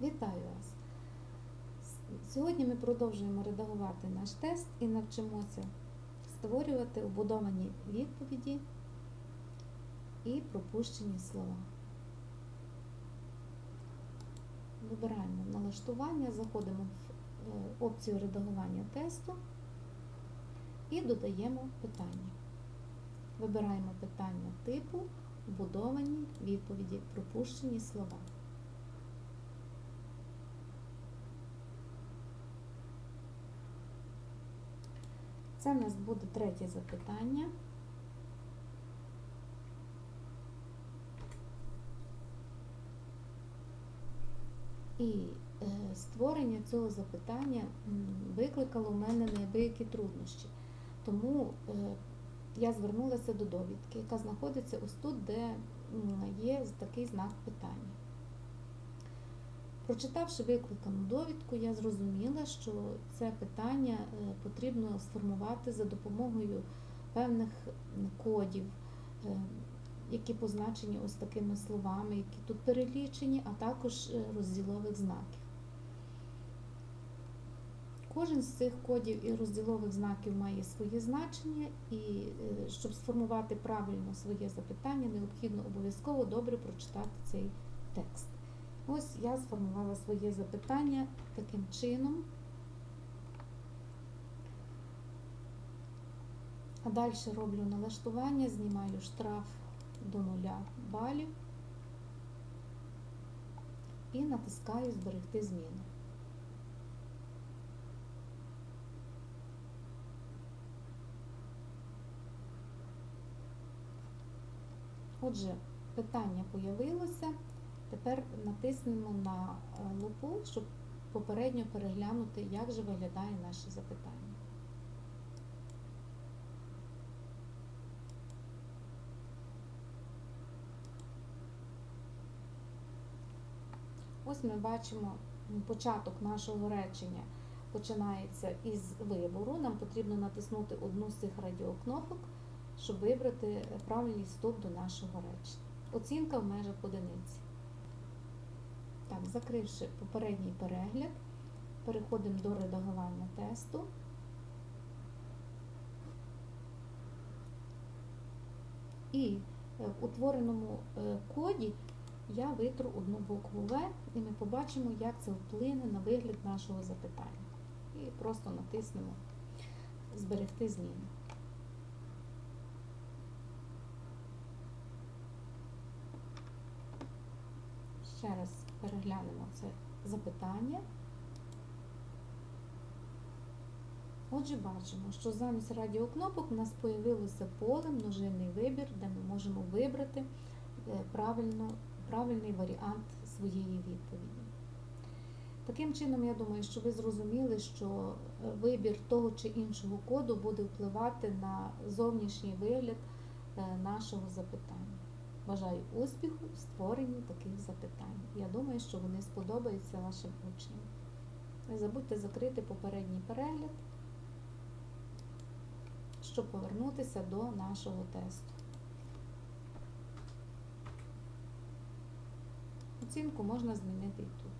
Вітаю вас! Сьогодні ми продовжуємо редагувати наш тест і навчимося створювати убудовані відповіді і пропущені слова. Вибираємо налаштування, заходимо в е, опцію редагування тесту і додаємо питання. Вибираємо питання типу вбудовані відповіді, пропущені слова. Це в нас буде третє запитання. І е, створення цього запитання викликало в мене неабиякі труднощі. Тому е, я звернулася до довідки, яка знаходиться ось тут, де є такий знак питання. Прочитавши викликану довідку, я зрозуміла, що це питання е, потрібно сформувати за допомогою певних кодів, е, які позначені ось такими словами, які тут перелічені, а також е, розділових знаків. Кожен з цих кодів і розділових знаків має своє значення, і щоб сформувати правильно своє запитання, необхідно обов'язково добре прочитати цей текст. Ось я сформувала своє запитання таким чином. А далі роблю налаштування, знімаю штраф до 0 балів і натискаю Зберегти зміни. Отже, питання появилося. Тепер натиснемо на е, лупу, щоб попередньо переглянути, як же виглядає наше запитання. Ось ми бачимо початок нашого речення починається із вибору. Нам потрібно натиснути одну з цих радіокнопок, щоб вибрати правильний вступ до нашого речення. Оцінка в межах одиниці. Так, закривши попередній перегляд, переходимо до редагування тесту. І е, в утвореному е, коді я витру одну букву В, і ми побачимо, як це вплине на вигляд нашого запитання. І просто натиснемо Зберегти зміни. Ще раз переглянемо це запитання. Отже, бачимо, що замість радіокнопок у нас з'явилося поле множинний вибір, де ми можемо вибрати е, правильно, правильний варіант своєї відповіді. Таким чином, я думаю, що ви зрозуміли, що е, вибір того чи іншого коду буде впливати на зовнішній вигляд е, нашого запитання. Бажаю успіху в створенні таких запитань. Я думаю, що вони сподобаються вашим учням. Не забудьте закрити попередній перегляд, щоб повернутися до нашого тесту. Оцінку можна змінити і тут.